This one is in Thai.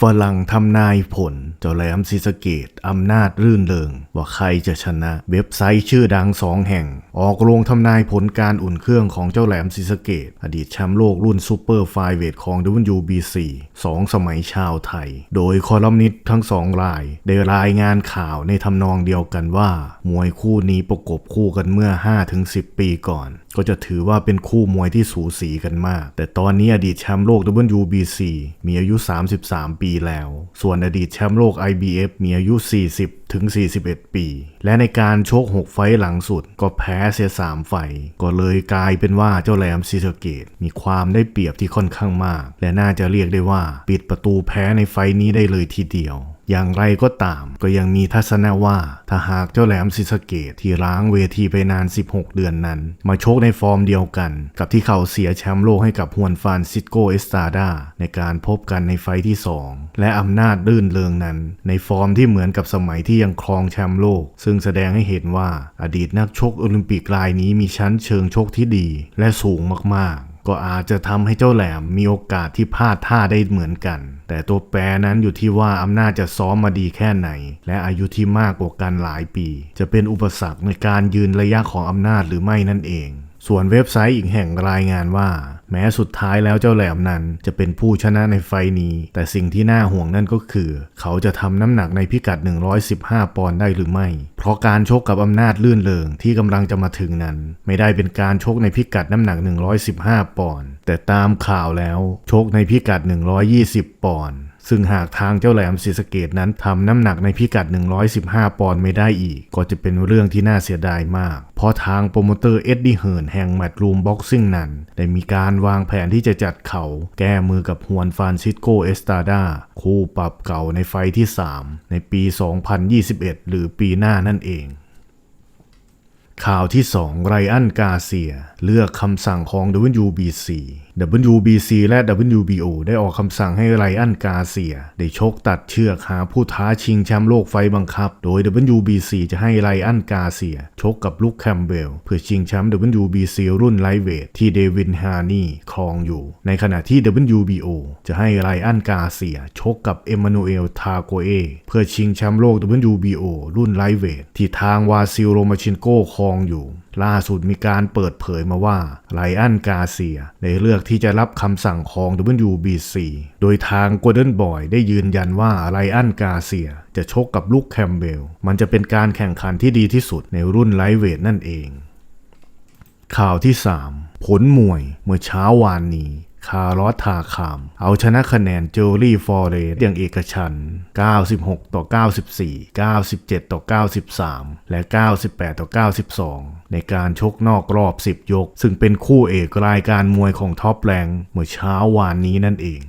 ฝรั่งทำนายผล เจ้าแหลมศรีสเกดอำนาจรื่นเริง ว่าใครจะชนะ เว็บไซต์ชื่อดังสองแห่ง ออกโรงทำนายผลการอุ่นเครื่องของเจ้าแหลมศรีสเกดอดีตแชมป์โลกรุ่นซูเปอร์ไฟเวทของ WBC สองสมัยชาวไทย โดยคอลัมนิสต์ทั้งสองราย ได้รายงานข่าวในทำนองเดียวกันว่า มวยคู่นี้ประกบคู่กันเมื่อ 5-10 ปีก่อน ก็จะถือว่าเป็นคู่มวยที่สูสีกันมาก แต่ตอนนี้อดีตแชมป์โลก WBC มีอายุ 33 ปีแล้ว ส่วนอดีตแชมป์โลก IBF มีอายุ 40 ถึง 41 ปี และในการชก 6 ไฟต์หลังสุด ก็แพ้เสีย 3 ไฟต์ก็เลยกลายเป็นว่าเจ้าแหลมซีสะเกต มีความได้เปรียบที่ค่อนข้างมาก และน่าจะเรียกได้ว่า ปิดประตูแพ้ในไฟต์นี้ได้เลยทีเดียว อย่างไรก็ตามก็ยังมีทัศนะว่าถ้าหากเจ้าแหลมซิสเกตที่ล้างเวทีไปนาน 16 เดือนนั้น มาโชกในฟอร์มเดียวกัน กับที่เขาเสียแชมป์โลกให้กับฮวนฟานซิสโกเอสตาดาในการพบกันในไฟที่ 2 และอำนาจรื่นเริงนั้น ในฟอร์มที่เหมือนกับสมัยที่ยังครองแชมป์โลก ซึ่งแสดงให้เห็นว่าอดีตนักชกโอลิมปิกรายนี้มีชั้นเชิงชกที่ดี และสูงมากๆ ก็อาจจะทำให้เจ้าแหลมมีโอกาสที่พลาดท่าได้เหมือนกัน แต่ตัวแปรนั้นอยู่ที่ว่าอำนาจจะซ้อมมาดีแค่ไหน และอายุที่มากกว่ากันหลายปี จะเป็นอุปสรรคในการยืนระยะของอำนาจหรือไม่นั่นเองส่วนเว็บไซต์อีกแห่งรายงานว่า แม้สุดท้ายแล้วเจ้าแหลมนั้นจะเป็นผู้ชนะในไฟล์นี้ แต่สิ่งที่น่าห่วงนั่นก็คือ เขาจะทำน้ำหนักในพิกัด 115 ปอนด์ได้หรือไม่ ราะการชกกับอำนาจลื่นเริงที่กำลังจะมาถึงนั้น ไม่ได้เป็นการชกในพิกัดน้ำหนัก 115 ปอนด์แต่ตามข่าวแล้วชกในพิกัด 120 ปอนด์ ซึ่งหากทางเจ้าแหลมศรีสะเกดนั้นทำน้ำหนักในพิกัด 115 ปอนด์ไม่ได้อีก ก็จะเป็นเรื่องที่น่าเสียดายมาก เพราะทางโปรโมเตอร์เอ็ดดี้เฮิร์นแห่งแมตรูมบ็อกซิ่งนั้น ได้มีการวางแผนที่จะจัดเขาแก้มือกับฮวนฟานซิสโกเอสตาดาคู่ปรับเก่าในไฟท์ที่ 3 ในปี 2021 หรือปีหน้านั่นเองข่าวที่ 2 ไรอันกาเซีย เลือกคำสั่งของ WBC WBC และ WBO ได้ออกคำสั่งให้ไรอันกาเซีย ได้ชกตัดเชือกหาผู้ท้าชิงแชมป์โลกไฟบังคับ โดย WBC จะให้ไรอันกาเซีย ชกกับลุคแคมเบล เพื่อชิงแชมป์ WBC รุ่นไลเวทที่เดวินฮานีครองอยู่ ในขณะที่ WBO จะให้ไรอันกาเซีย ชกกับเอมมานูเอลทาโกเอเพื่อชิงแชมป์โลก WBO รุ่นไลเวทที่ทางวาซิลโรมาชินโกครองอยู่ล่าสุดมีการเปิดเผยมาว่าไรอันกาเซียได้เลือกที่จะรับคำสั่งของ WBC โดยทางก o l d e n Boy ได้ยืนยันว่าไรอันกาเซียจะชกกับลูกแคมเบล มันจะเป็นการแข่งขันที่ดีที่สุดในรุ่นไลท์เวทนั่นเอง ข่าวที่ 3 ผลมวยเมื่อเช้าวานนี้ คาร์ลอทาคาม เอาชนะคะแนนเจอรี่ฟอร์เรสอย่างเอกชัน 96 ต่อ 94 97 ต่อ 93 และ 98 ต่อ 92 ในการชกนอกรอบ 10 ยก ซึ่งเป็นคู่เอกรายการมวยของท็อปแรงเมื่อเช้าวานนี้นั่นเอง